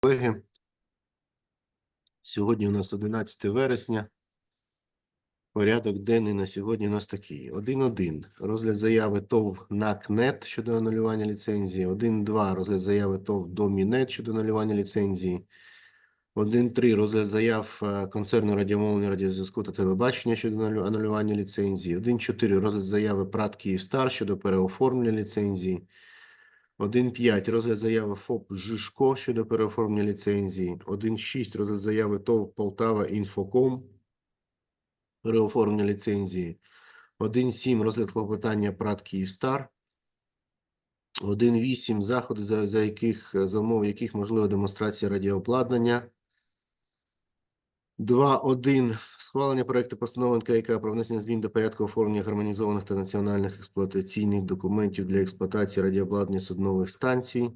колеги. Сьогодні у нас 11 вересня. Порядок денний на сьогодні у нас такий. 1.1. Розгляд заяви ТОВ НАКНЕТ щодо анулювання ліцензії. 1.2. Розгляд заяви ТОВ ДОМІНЕТ щодо анулювання ліцензії. 1.3. Розгляд заяв е, концерну радіомовлення радіозв'язку та телебачення щодо анулювання ліцензії. 1.4. Розгляд заяви ПРАТ Київстар щодо переоформлення ліцензії. 1.5. Розгляд заяви ФОП Жишко щодо переоформлення ліцензії. 1.6. Розгляд заяви ТОВ Полтава Інфоком. Переоформлення ліцензії. 1.7. Розгляд клопотання ПРАТ Київстар. 1.8. Заходи, за, за яких за умов яких можлива демонстрація радіообладнання. 2.1. Схвалення проекту постанови НКК про внесення змін до порядку оформлення гармонізованих та національних експлуатаційних документів для експлуатації радіообладнання суднових станцій.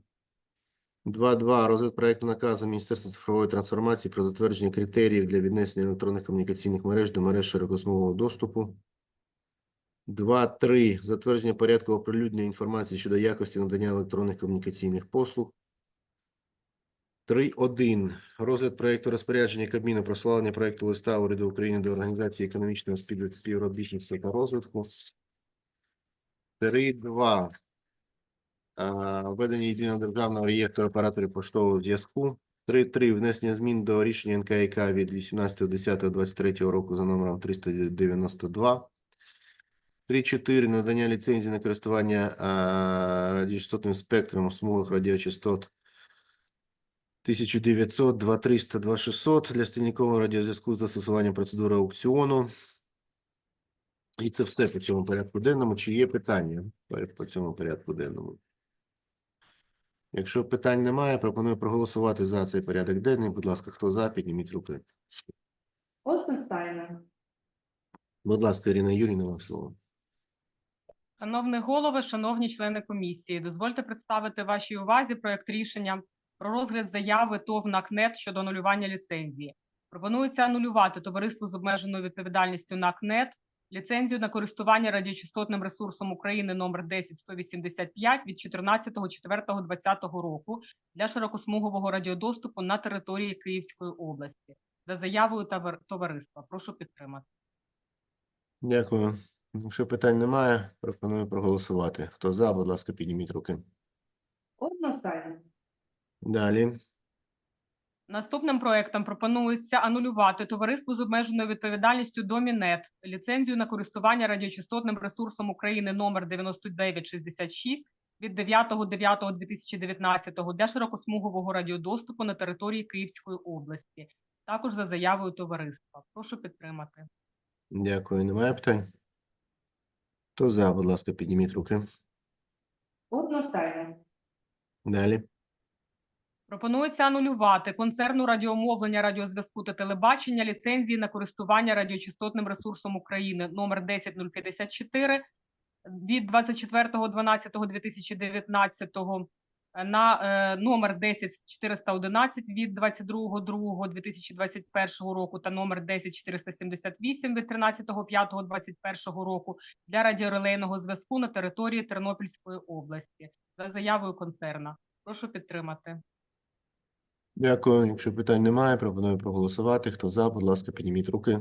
2.2. Розгляд проекту наказу Міністерства цифрової трансформації про затвердження критеріїв для віднесення електронних комунікаційних мереж до мереж широкосмугового доступу. 2.3. Затвердження порядку оприлюднення інформації щодо якості надання електронних комунікаційних послуг. 3.1. Розгляд проекту розпорядження Кабміну про схвалення проекту листа уряду України до Організації економічного спів- співробітництва та розвитку. 3.2. А, Введення єдиного державного реєстру операторів поштового зв'язку. 3.3. Внесення змін до рішення НКК від 18.10.23 року за номером 392. 3.4. Надання ліцензії на користування радіочастотним спектром смугах радіочастот 1900, 2300, 2600 для стільникового радіозв'язку з застосуванням процедури аукціону. І це все по цьому порядку денному. Чи є питання по- цьому порядку денному? Якщо питань немає, пропоную проголосувати за цей порядок денний. Будь ласка, хто за, підніміть руки. Одностайно. Будь ласка, Ірина Юрійовна, вам слово. Шановний голово, шановні члени комісії, дозвольте представити вашій увазі проект рішення про розгляд заяви ТОВ НАКНЕТ щодо анулювання ліцензії. Пропонується анулювати товариство з обмеженою відповідальністю НАКНЕТ ліцензію на користування радіочастотним ресурсом України номер 10185 від 14.04.2020 року для широкосмугового радіодоступу на території Київської області за заявою товариства. Прошу підтримати. Дякую. Якщо питань немає, пропоную проголосувати. Хто за, будь ласка, підніміть руки. Одностайно. Далі. Наступним проектом пропонується анулювати товариству з обмеженою відповідальністю Домінет ліцензію на користування радіочастотним ресурсом України номер 9966 від 9.09.2019 для широкосмугового радіодоступу на території Київської області. Також за заявою товариства. Прошу підтримати. Дякую. Немає питань? Хто за, будь ласка, підніміть руки. Одностайно. Далі. Пропонується анулювати концерну радіомовлення, радіозв'язку та телебачення ліцензії на користування радіочастотним ресурсом України номер 10054 від 24.12.2019 на е, номер 10411 від 22.02.2021 року та номер 10478 від 13.05.2021 року для радіорелейного зв'язку на території Тернопільської області за заявою концерна. Прошу підтримати. Дякую. Якщо питань немає, пропоную проголосувати. Хто за, будь ласка, підніміть руки.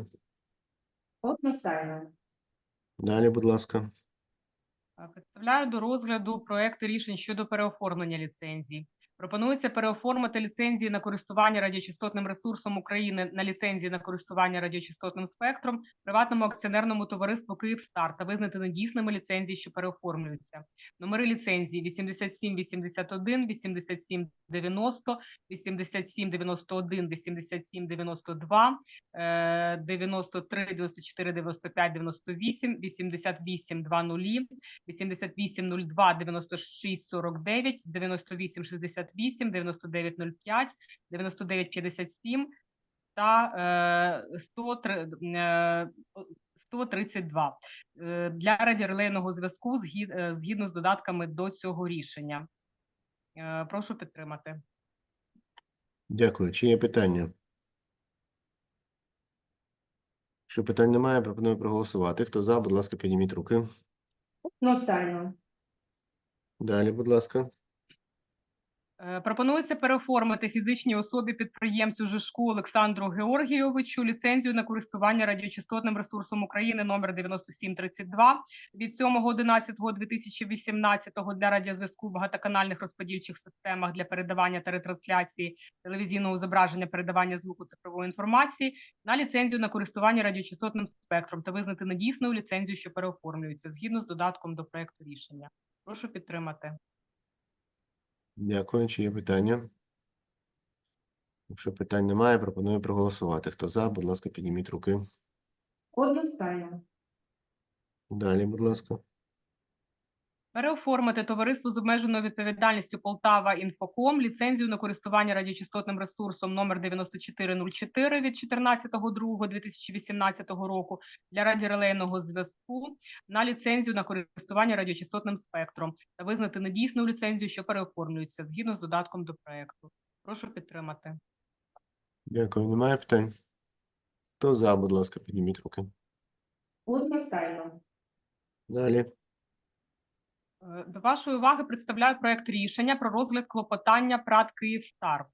Одностайно. Далі, будь ласка. Представляю до розгляду проекти рішень щодо переоформлення ліцензій. Пропонується переоформити ліцензії на користування радіочастотним ресурсом України на ліцензії на користування радіочастотним спектром приватному акціонерному товариству Київстар та визнати недійсними ліцензії, що переоформлюються. Номери ліцензії 8781, 8790, 8791, 8792, е, 93, 94, 95, 98, 88, 20, 8802 96 49, 98 68, 99 05, 99 57 та е, 103, е, 132 е, для радіорелейного зв'язку е, згідно з додатками до цього рішення. Е, Прошу підтримати. Дякую. Чи є питання? Якщо питань немає, пропоную проголосувати. Хто за, будь ласка, підніміть руки. Одностайно. Далі, будь ласка. Е, Пропонується переоформити фізичній особі підприємцю Жишку Олександру Георгійовичу ліцензію на користування радіочастотним ресурсом України номер 9732 від 7.11.2018 для радіозв'язку в багатоканальних розподільчих системах для передавання та ретрансляції телевізійного зображення, передавання звуку цифрової інформації на ліцензію на користування радіочастотним спектром та визнати недійсною ліцензію, що переоформлюється згідно з додатком до проекту рішення. Прошу підтримати. Дякую. Чи є питання? Якщо питань немає, пропоную проголосувати. Хто за, будь ласка, підніміть руки. Одностайно. Далі, будь ласка. Переоформити товариство з обмеженою відповідальністю Полтава Інфоком ліцензію на користування радіочастотним ресурсом номер 9404 від 14.02.2018 року для радіорелейного зв'язку на ліцензію на користування радіочастотним спектром та визнати недійсну ліцензію, що переоформлюється згідно з додатком до проекту. Прошу підтримати. Дякую. Немає питань? Хто за, будь ласка, підніміть руки. Одностайно. Далі. Е, До вашої уваги представляю проект рішення про розгляд клопотання ПРАТ «Київстар».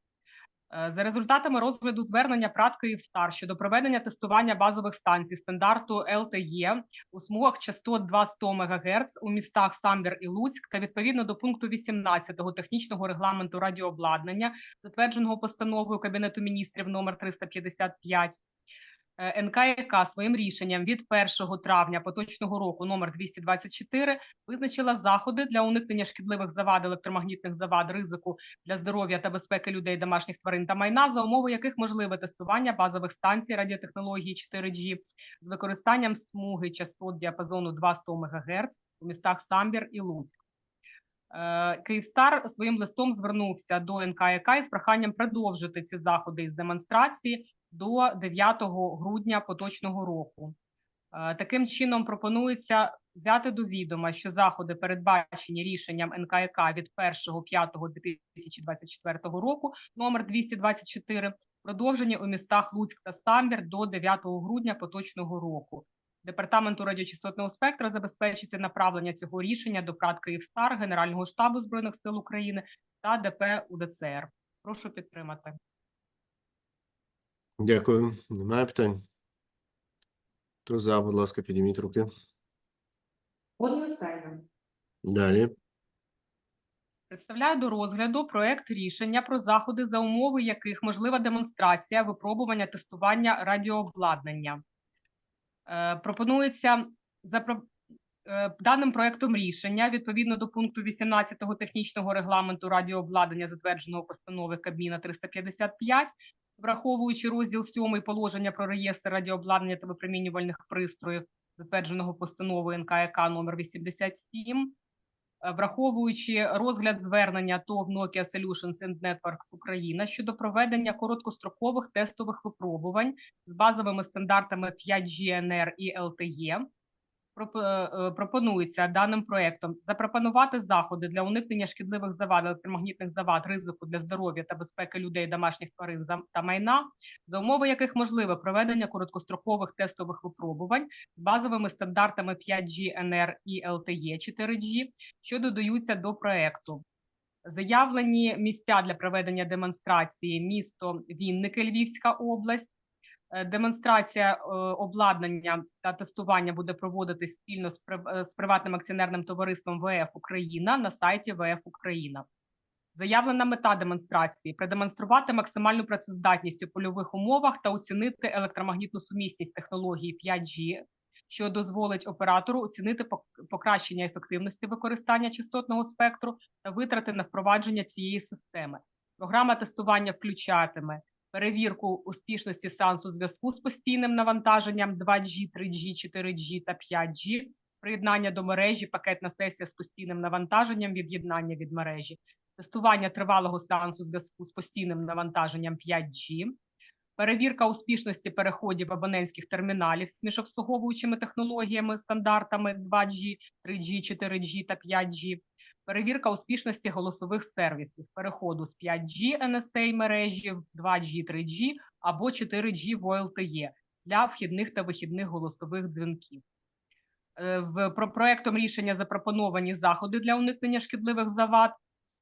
Е, За результатами розгляду звернення ПРАТ «Київстар» щодо проведення тестування базових станцій стандарту LTE у смугах частот 200 МГц у містах Самбір і Луцьк та відповідно до пункту 18 технічного регламенту радіообладнання, затвердженого постановою Кабінету міністрів номер 355, Е, НКК своїм рішенням від 1 травня поточного року номер 224 визначила заходи для уникнення шкідливих завад, електромагнітних завад, ризику для здоров'я та безпеки людей, домашніх тварин та майна, за умови яких можливе тестування базових станцій радіотехнології 4G з використанням смуги частот діапазону 200 МГц у містах Самбір і Луцьк. Е, Київстар своїм листом звернувся до НКК із проханням продовжити ці заходи із демонстрації до 9 грудня поточного року. Е, Таким чином пропонується взяти до відома, що заходи, передбачені рішенням НКК від 1.5.2024 року, номер 224, продовжені у містах Луцьк та Самбір до 9 грудня поточного року. Департаменту радіочастотного спектра забезпечити направлення цього рішення до ПРАТ «Київстар», Генерального штабу Збройних сил України та ДП УДЦР. Прошу підтримати. Дякую. Немає питань? Хто за, будь ласка, підніміть руки. Одностайно. Далі. Представляю до розгляду проект рішення про заходи, за умови яких можлива демонстрація випробування тестування радіообладнання. Е, Пропонується запро- е, даним проектом рішення відповідно до пункту 18 технічного регламенту радіообладнання, затвердженого постанови Кабміна 355, враховуючи розділ 7 положення про реєстр радіообладнання та випромінювальних пристроїв, затвердженого постановою НКК номер 87, е, враховуючи розгляд звернення ТОВ Nokia Solutions and Networks Україна щодо проведення короткострокових тестових випробувань з базовими стандартами 5G-NR і LTE, пропонується даним проектом запропонувати заходи для уникнення шкідливих завад, електромагнітних завад, ризику для здоров'я та безпеки людей, домашніх тварин та майна, за умови яких можливе проведення короткострокових тестових випробувань з базовими стандартами 5G, NR і LTE 4G, що додаються до проекту. Заявлені місця для проведення демонстрації місто Вінники, Львівська область. Е, Демонстрація е, обладнання та тестування буде проводитись спільно з е, приватним акціонерним товариством ВФ Україна на сайті ВФ Україна. Заявлена мета демонстрації продемонструвати максимальну працездатність у польових умовах та оцінити електромагнітну сумісність технології 5G, що дозволить оператору оцінити пок- покращення ефективності використання частотного спектру та витрати на впровадження цієї системи. Програма тестування включатиме перевірку успішності сеансу зв'язку з постійним навантаженням 2G, 3G, 4G та 5G, приєднання до мережі, пакетна сесія з постійним навантаженням, від'єднання від мережі, тестування тривалого сеансу зв'язку з постійним навантаженням 5G, перевірка успішності переходів абонентських терміналів між обслуговуючими технологіями, стандартами 2G, 3G, 4G та 5G, перевірка успішності голосових сервісів переходу з 5G NSA мережі в 2G, 3G або 4G в LTE для вхідних та вихідних голосових дзвінків. Е, В про проектом рішення запропоновані заходи для уникнення шкідливих завад,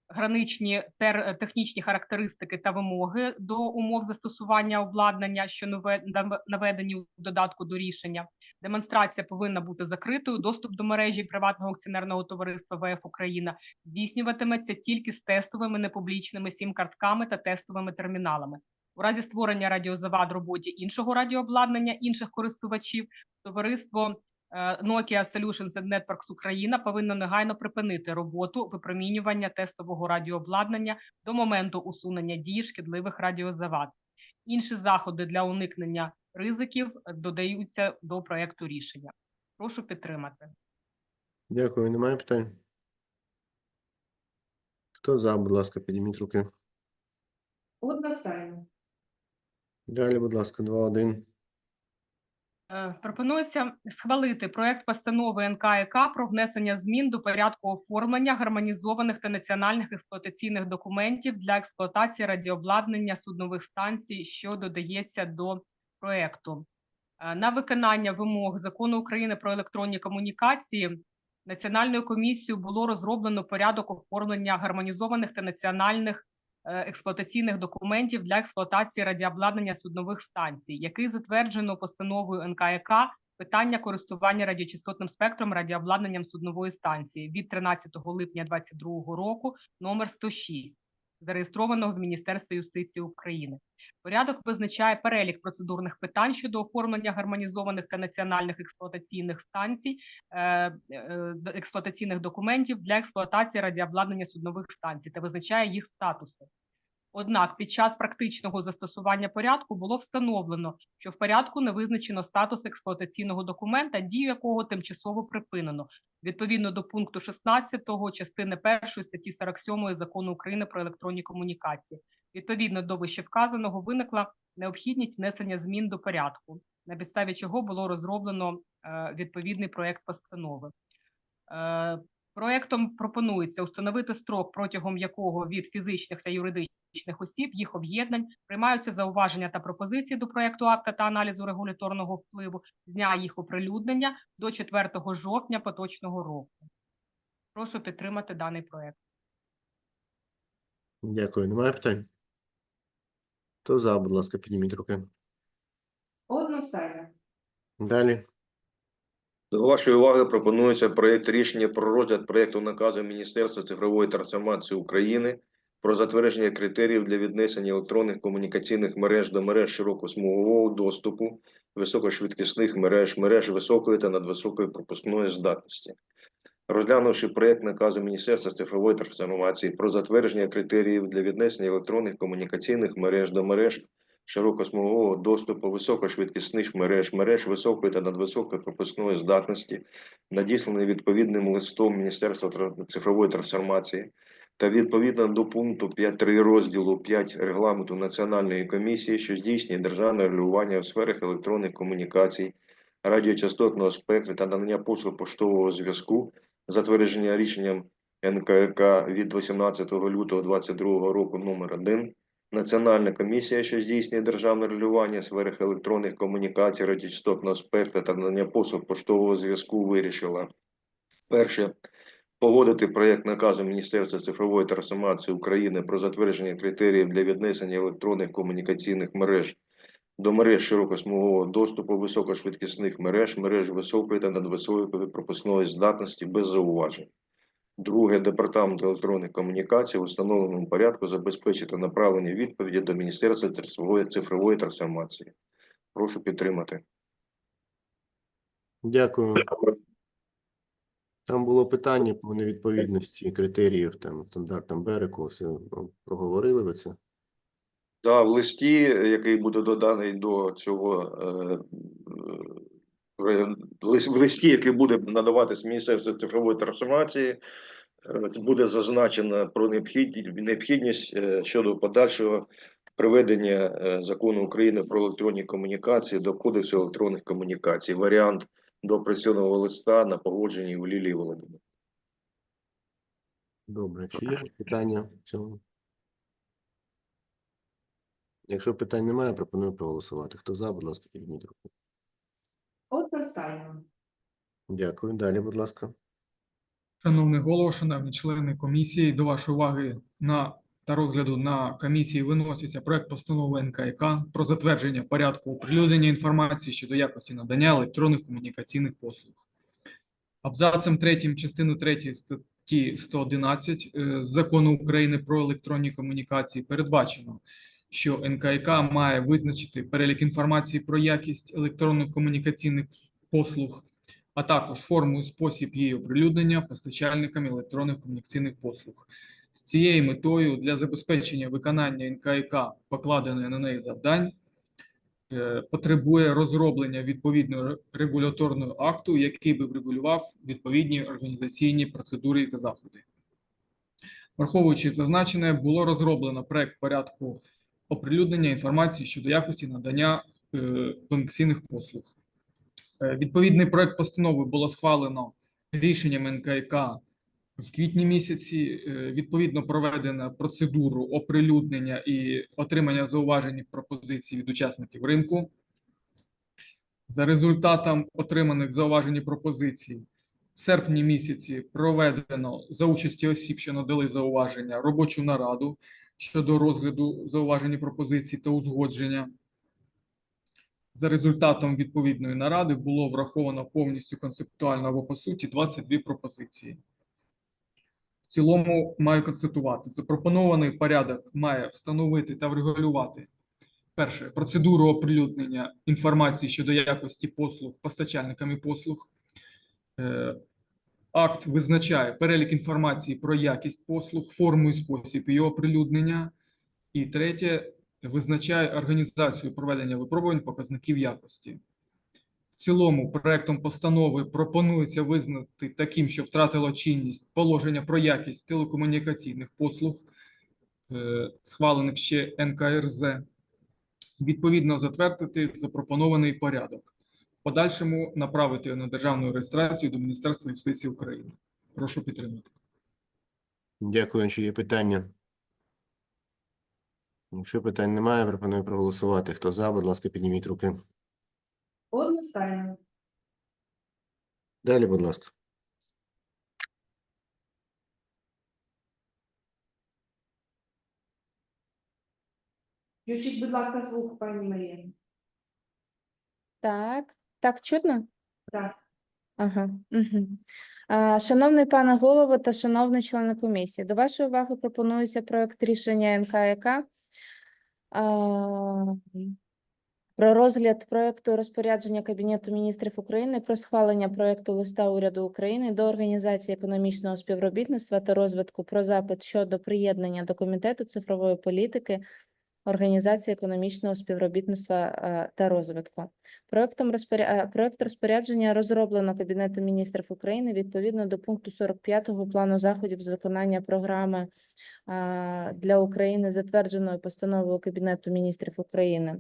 граничні тер- технічні характеристики та вимоги до умов застосування обладнання, що нове- наведені у додатку до рішення. Демонстрація повинна бути закритою. Доступ до мережі приватного акціонерного товариства ВФ Україна здійснюватиметься тільки з тестовими непублічними сім-картками та тестовими терміналами. У разі створення радіозавад роботі іншого радіообладнання інших користувачів товариство е, Nokia Solutions and Networks Україна повинно негайно припинити роботу випромінювання тестового радіообладнання до моменту усунення дії шкідливих радіозавад. Інші заходи для уникнення ризиків додаються до проекту рішення. Прошу підтримати. Дякую. Немає питань? Хто за, будь ласка, підніміть руки. Одностайно. Далі, будь ласка, 2-1. Е, Пропонується схвалити проект постанови НКК про внесення змін до порядку оформлення гармонізованих та національних експлуатаційних документів для експлуатації радіообладнання суднових станцій, що додається до проекту. Е, На виконання вимог закону України про електронні комунікації Національною комісією було розроблено порядок оформлення гармонізованих та національних експлуатаційних документів для експлуатації радіообладнання суднових станцій, який затверджено постановою НКК питання користування радіочастотним спектром радіообладнанням суднової станції від 13 липня 2022 року номер 106, зареєстрованого в Міністерстві юстиції України. Порядок визначає перелік процедурних питань щодо оформлення гармонізованих та національних експлуатаційних станцій, е, е, експлуатаційних документів для експлуатації радіообладнання суднових станцій та визначає їх статуси. Однак під час практичного застосування порядку було встановлено, що в порядку не визначено статус експлуатаційного документа, дію якого тимчасово припинено, відповідно до пункту 16 частини 1 статті 47 Закону України про електронні комунікації. Відповідно до вищевказаного виникла необхідність внесення змін до порядку, на підставі чого було розроблено е, відповідний проект постанови. Е, Проектом пропонується установити строк, протягом якого від фізичних та юридичних осіб їх об'єднань приймаються зауваження та пропозиції до проекту акта та аналізу регуляторного впливу з дня їх оприлюднення до 4 жовтня поточного року. Прошу підтримати даний проект. Дякую. Немає питань? Хто за, будь ласка, підніміть руки. Одностайно. Далі. До вашої уваги пропонується проєкт рішення про розгляд проєкту наказу Міністерства цифрової трансформації України про затвердження критеріїв для віднесення електронних комунікаційних мереж до мереж широкосмугового доступу, високошвидкісних мереж, мереж високої та надвисокої пропускної здатності. Розглянувши проєкт наказу Міністерства цифрової трансформації про затвердження критеріїв для віднесення електронних комунікаційних мереж до мереж широкосмугового доступу, високошвидкісних мереж, мереж високої та надвисокої пропускної здатності, надісланий відповідним листом Міністерства цифрової трансформації та відповідно до пункту 5.3 розділу 5 регламенту Національної комісії, що здійснює державне регулювання в сферах електронних комунікацій, радіочастотного спектру та надання послуг поштового зв'язку, затвердження рішенням НКК від 18 лютого 2022 року номер 1 Національна комісія, що здійснює державне регулювання в сферах електронних комунікацій, радіочастотного спектра та надання послуг поштового зв'язку, вирішила. Перше погодити проєкт наказу Міністерства цифрової трансформації України про затвердження критеріїв для віднесення електронних комунікаційних мереж до мереж широкосмугового доступу, високошвидкісних мереж, мереж високої та надвисокої пропускної здатності без зауважень. Друге, департамент електронних комунікацій в установленому порядку забезпечити направлення відповіді до Міністерства цифрової, цифрової трансформації. Прошу підтримати. Дякую. Там було питання по невідповідності критеріїв, там, стандартам Береку, все ну, проговорили ви це? Да, в листі, який буде доданий до цього е, е, в листі, який буде надаватись Міністерству цифрової трансформації, е, буде зазначено про необхідність, необхідність щодо подальшого приведення е, закону України про електронні комунікації до Кодексу електронних комунікацій. Варіант доопрацьованого листа на погодженні у Лілії Володимирівні. Добре, чи є питання в цьому? Якщо питань немає, пропоную проголосувати. Хто за, будь ласка, підніміть руку. Одностайно. Дякую. Далі, будь ласка. Шановний голово, шановні члени комісії, до вашої уваги на та розгляду на комісії виноситься проект постанови НКК про затвердження порядку оприлюднення інформації щодо якості надання електронних комунікаційних послуг. Абзацем 3 частини 3 статті 111 е, Закону України про електронні комунікації передбачено, що НКК має визначити перелік інформації про якість електронних комунікаційних послуг, а також форму і спосіб її оприлюднення постачальниками електронних комунікаційних послуг. З цією метою для забезпечення виконання НКК покладених на неї завдань е, потребує розроблення відповідного ре- регуляторного акту, який би врегулював відповідні організаційні процедури та заходи. Враховуючи зазначене, було розроблено проект порядку оприлюднення інформації щодо якості надання е, послуг. Е, Відповідний проект постанови було схвалено рішенням НКК в квітні місяці. Е, Відповідно проведено процедуру оприлюднення і отримання зауважень пропозицій від учасників ринку. За результатом отриманих зауважень пропозицій в серпні місяці проведено за участі осіб, що надали зауваження, робочу нараду щодо розгляду зауважень пропозицій та узгодження. За результатом відповідної наради було враховано повністю концептуально або по суті 22 пропозиції. В цілому маю констатувати, запропонований порядок має встановити та врегулювати перше процедуру оприлюднення інформації щодо якості послуг постачальниками послуг. Е, Акт визначає перелік інформації про якість послуг, форму і спосіб її оприлюднення. І третє визначає організацію проведення випробувань показників якості. В цілому проектом постанови пропонується визнати таким, що втратило чинність положення про якість телекомунікаційних послуг, е, схвалених ще НКРЗ, відповідно затвердити запропонований порядок. В подальшому направити його на державну реєстрацію до Міністерства юстиції України. Прошу підтримати. Дякую. Чи є питання? Якщо питань немає, пропоную проголосувати. Хто за, будь ласка, підніміть руки. Далі, будь ласка. Включіть, будь ласка, звук, пані Марія. Так, так чутно? Так. Ага. Угу. А, шановний пане голово та шановні члени комісії, до вашої уваги пропонується проект рішення НКК про розгляд проекту розпорядження Кабінету міністрів України про схвалення проекту листа уряду України до Організації економічного співробітництва та розвитку про запит щодо приєднання до Комітету цифрової політики Організації економічного співробітництва та розвитку. Проектом розпоря... е, проект розпорядження розроблено Кабінетом міністрів України відповідно до пункту 45 плану заходів з виконання програми для України, затвердженої постановою Кабінету міністрів України.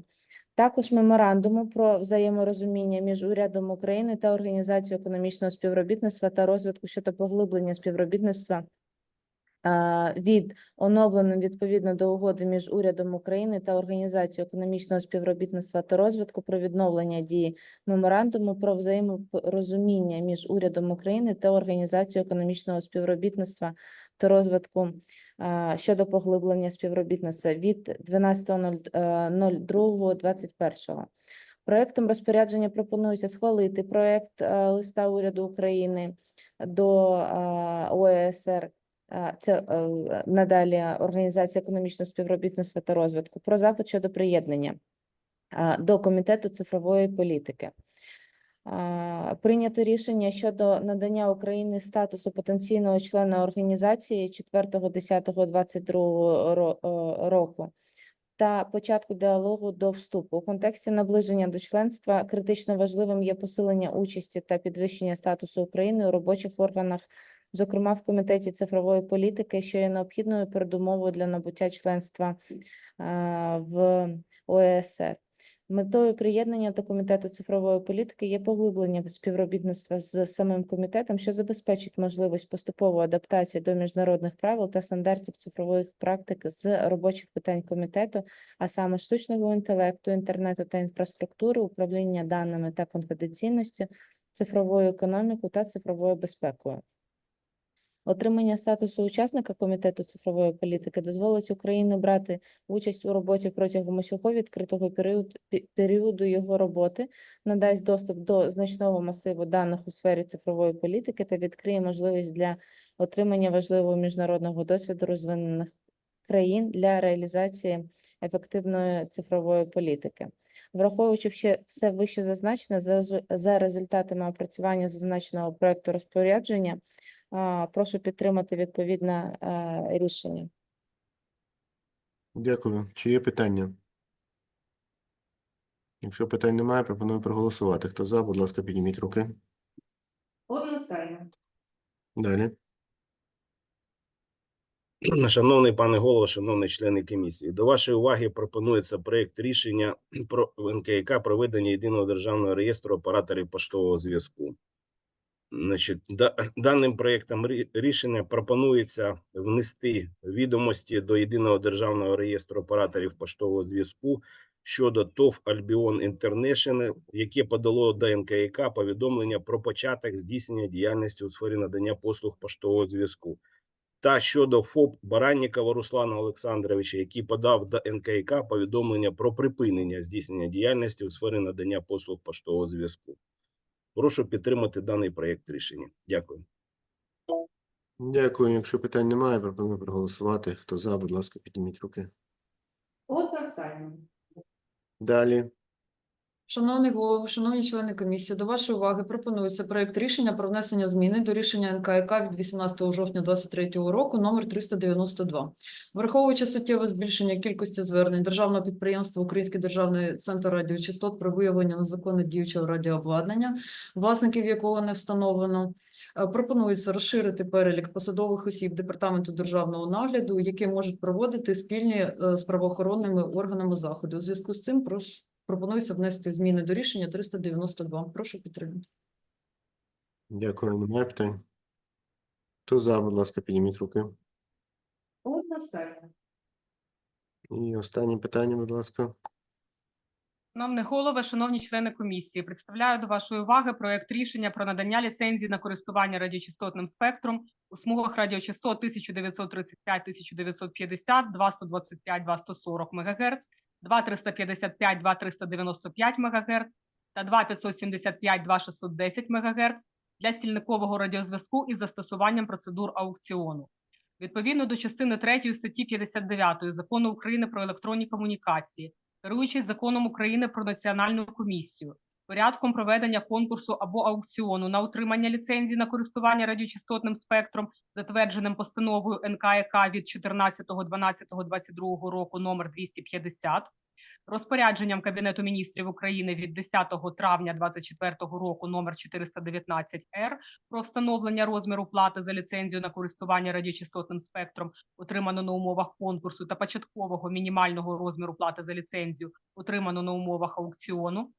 Також меморандуму про взаєморозуміння між урядом України та Організацією економічного співробітництва та розвитку щодо поглиблення співробітництва від оновленим відповідно до угоди між урядом України та Організацією економічного співробітництва та розвитку про відновлення дії меморандуму про взаєморозуміння між урядом України та Організацією економічного співробітництва та розвитку щодо поглиблення співробітництва від е, 12.02.21. Проектом розпорядження пропонується схвалити проект е, листа уряду України до ОЕСР Це е, надалі Організація економічного співробітництва та розвитку про запит щодо приєднання до Комітету цифрової політики. Прийнято рішення щодо надання Україні статусу потенційного члена організації 4.10.22 ро- е, року та початку діалогу до вступу. У контексті наближення до членства критично важливим є посилення участі та підвищення статусу України у робочих органах зокрема в Комітеті цифрової політики, що є необхідною передумовою для набуття членства в ОЕСР. Метою приєднання до Комітету цифрової політики є поглиблення співробітництва з самим комітетом, що забезпечить можливість поступової адаптації до міжнародних правил та стандартів цифрових практик з робочих питань комітету, а саме штучного інтелекту, інтернету та інфраструктури, управління даними та конфіденційністю, цифровою економікою та цифровою безпекою. Отримання статусу учасника Комітету цифрової політики дозволить Україні брати участь у роботі протягом усього відкритого періоду, періоду його роботи, надасть доступ до значного масиву даних у сфері цифрової політики та відкриє можливість для отримання важливого міжнародного досвіду розвинених країн для реалізації ефективної цифрової політики. Враховуючи ще все вище зазначене, за, зу- результатами опрацювання зазначеного проекту розпорядження, прошу підтримати відповідне е, рішення. Дякую. Чи є питання? Якщо питань немає, пропоную проголосувати. Хто за, будь ласка, підніміть руки. Одностайно. Далі. Шановний пане голово, шановні члени комісії, до вашої уваги пропонується проект рішення про НКК проведення єдиного державного реєстру операторів поштового зв'язку. Значить, да, даним проектом рішення пропонується внести відомості до єдиного державного реєстру операторів поштового зв'язку щодо ТОВ Альбіон Інтернешнл, яке подало до НКК повідомлення про початок здійснення діяльності у сфері надання послуг поштового зв'язку та щодо ФОП Бараннікова Руслана Олександровича, який подав до НКК повідомлення про припинення здійснення діяльності у сфері надання послуг поштового зв'язку. Прошу підтримати даний проєкт рішення. Дякую. Дякую. Якщо питань немає, пропоную проголосувати. Хто за, будь ласка, підніміть руки. От останнє. Далі. Шановний голово, шановні члени комісії, до вашої уваги пропонується проект рішення про внесення зміни до рішення НКК від 18 жовтня 2023 року номер 392. Враховуючи суттєве збільшення кількості звернень державного підприємства Український державний центр радіочастот про виявлення незаконно діючого радіообладнання, власників якого не встановлено, е, пропонується розширити перелік посадових осіб Департаменту державного нагляду, які можуть проводити спільні е, з правоохоронними органами заходи. У зв'язку з цим Пропонується внести зміни до рішення 392. Прошу підтримати. Дякую. Немає питань. Хто за, будь ласка, підніміть руки. Одностайно. І останнє питання, будь ласка. Шановний голове, шановні члени комісії, представляю до вашої уваги проект рішення про надання ліцензії на користування радіочастотним спектром у смугах радіочастот 1935, 1950, 2125, 2140 МГц, 2355, 2395 МГц та 2575, 2610 МГц для стільникового радіозв'язку із застосуванням процедур аукціону. Відповідно до частини 3 статті 59 Закону України про електронні комунікації, керуючись законом України про національну комісію, порядком проведення конкурсу або аукціону на отримання ліцензії на користування радіочастотним спектром, затвердженим постановою НКК від 14.12.22 року номер 250, розпорядженням Кабінету міністрів України від 10 травня 2024 року номер 419 р про встановлення розміру плати за ліцензію на користування радіочастотним спектром, отримано на умовах конкурсу та початкового мінімального розміру плати за ліцензію, отримано на умовах аукціону,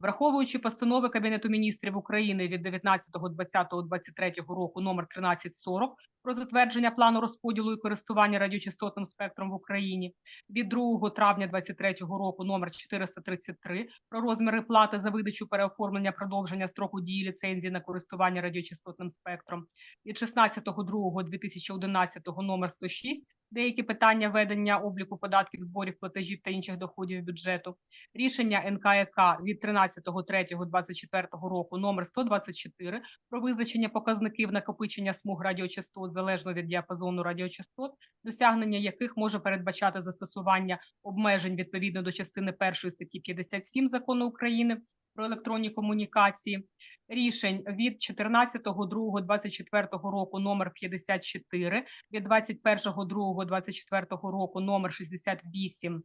враховуючи постанови Кабінету міністрів України від 19.20.23 року номер 1340 про затвердження плану розподілу і користування радіочастотним спектром в Україні, від 2 травня 2023 року номер 433 про розміри плати за видачу переоформлення продовження строку дії ліцензії на користування радіочастотним спектром, від 16.02.2011 номер 106 деякі питання ведення обліку податків, зборів, платежів та інших доходів бюджету, рішення НКК від 13.03.24 року номер 124 про визначення показників накопичення смуг радіочастот залежно від діапазону радіочастот, досягнення яких може передбачати застосування обмежень відповідно до частини 1 статті 57 Закону України про електронні комунікації, рішень від 14.02.24 року номер 54, від 21.02.24 року номер 68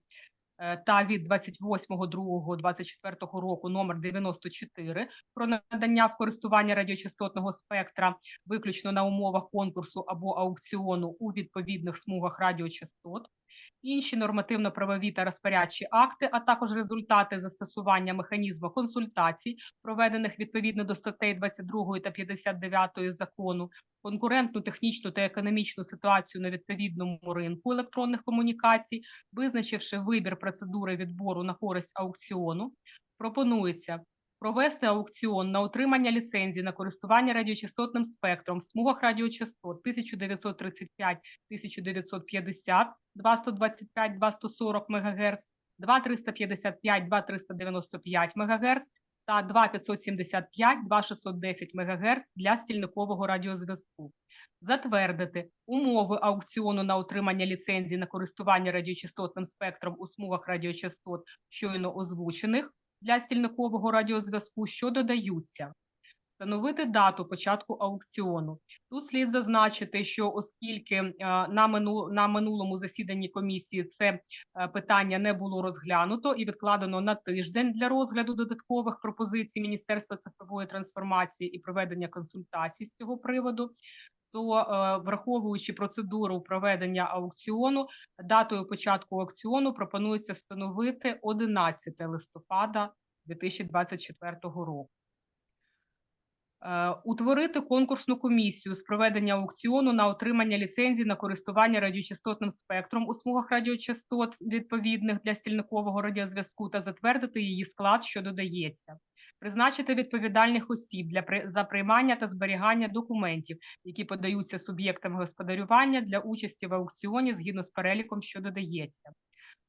е, та від 28.02.24 року номер 94 про надання в користування радіочастотного спектра виключно на умовах конкурсу або аукціону у відповідних смугах радіочастот, інші нормативно-правові та розпорядчі акти, а також результати застосування механізму консультацій, проведених відповідно до статей 22 та 59 закону, конкурентну, технічну та економічну ситуацію на відповідному ринку електронних комунікацій, визначивши вибір процедури відбору на користь аукціону, пропонується провести аукціон на отримання ліцензії на користування радіочастотним спектром в смугах радіочастот 1935, 1950, 2125, 2140 МГц, 2355, 2395 МГц та 2575, 2610 МГц для стільникового радіозв'язку. Затвердити умови аукціону на отримання ліцензії на користування радіочастотним спектром у смугах радіочастот, щойно озвучених для стільникового радіозв'язку, що додаються. Встановити дату початку аукціону. Тут слід зазначити, що оскільки е, на, мину, на минулому засіданні комісії це е, питання не було розглянуто і відкладено на тиждень для розгляду додаткових пропозицій Міністерства цифрової трансформації і проведення консультацій з цього приводу, то е, враховуючи процедуру проведення аукціону, датою початку аукціону пропонується встановити 11 листопада 2024 року. Е, Утворити конкурсну комісію з проведення аукціону на отримання ліцензій на користування радіочастотним спектром у смугах радіочастот відповідних для стільникового радіозв'язку та затвердити її склад, що додається. Призначити відповідальних осіб для за приймання та зберігання документів, які подаються суб'єктам господарювання для участі в аукціоні згідно з переліком, що додається.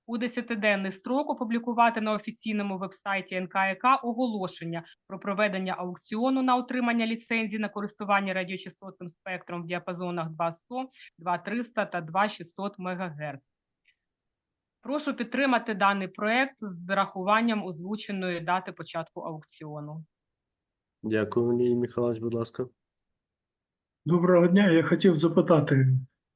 У 10-денний строк опублікувати на офіційному вебсайті НКК оголошення про проведення аукціону на отримання ліцензії на користування радіочастотним спектром в діапазонах 2100, 2300 та 2600 МГц. Прошу підтримати даний проект з врахуванням озвученої дати початку аукціону. Дякую, Лілій Михайлович, будь ласка. Доброго дня. Я хотів запитати,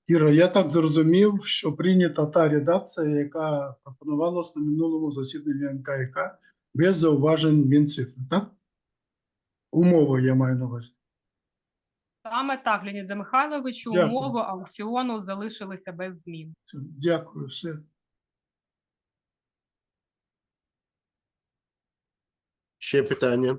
Іра, я так зрозумів, що прийнята та редакція, яка пропонувалась на минулому засіданні НКК без зауважень Мінцифри, так? Умови я маю на увазі. Саме так, Леоніде Михайловичу, Дякую. умови аукціону залишилися без змін. Дякую, все. Ще питання.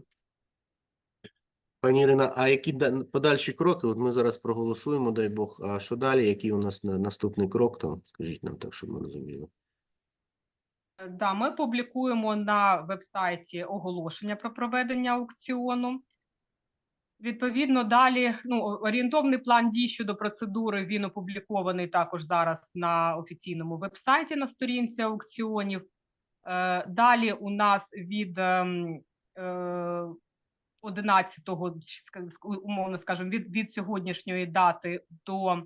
Пані Ірина, а які подальші кроки? От ми зараз проголосуємо, дай Бог. А що далі? Який у нас на- наступний крок там? Скажіть нам так, щоб ми розуміли. Да, ми публікуємо на вебсайті оголошення про проведення аукціону. Відповідно, далі ну, орієнтовний план дій щодо процедури він опублікований також зараз на офіційному вебсайті на сторінці аукціонів. Е, Далі у нас від ем, 11-го, чи ска- ск- умовно скажемо, від, від сьогоднішньої дати до е,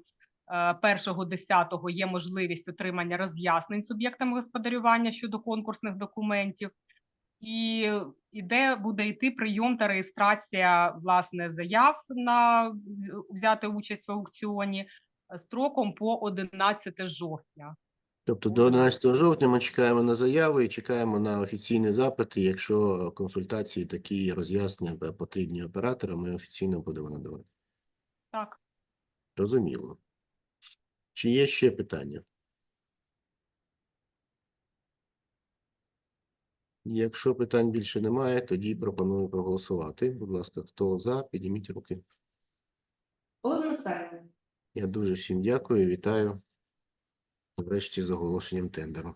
1.10 є можливість отримання роз'яснень суб'єктами господарювання щодо конкурсних документів. І іде буде йти прийом та реєстрація власне заяв на взяти участь в аукціоні е, строком по 11 жовтня. Тобто до 11 жовтня ми чекаємо на заяви і чекаємо на офіційні запити. Якщо консультації такі роз'яснення потрібні операторам, ми офіційно будемо надавати. Так. Розуміло. Чи є ще питання? Якщо питань більше немає, тоді пропоную проголосувати. Будь ласка, хто за, підніміть руки. Одностайно. Я дуже всім дякую, вітаю. Врешті з оголошенням тендеру.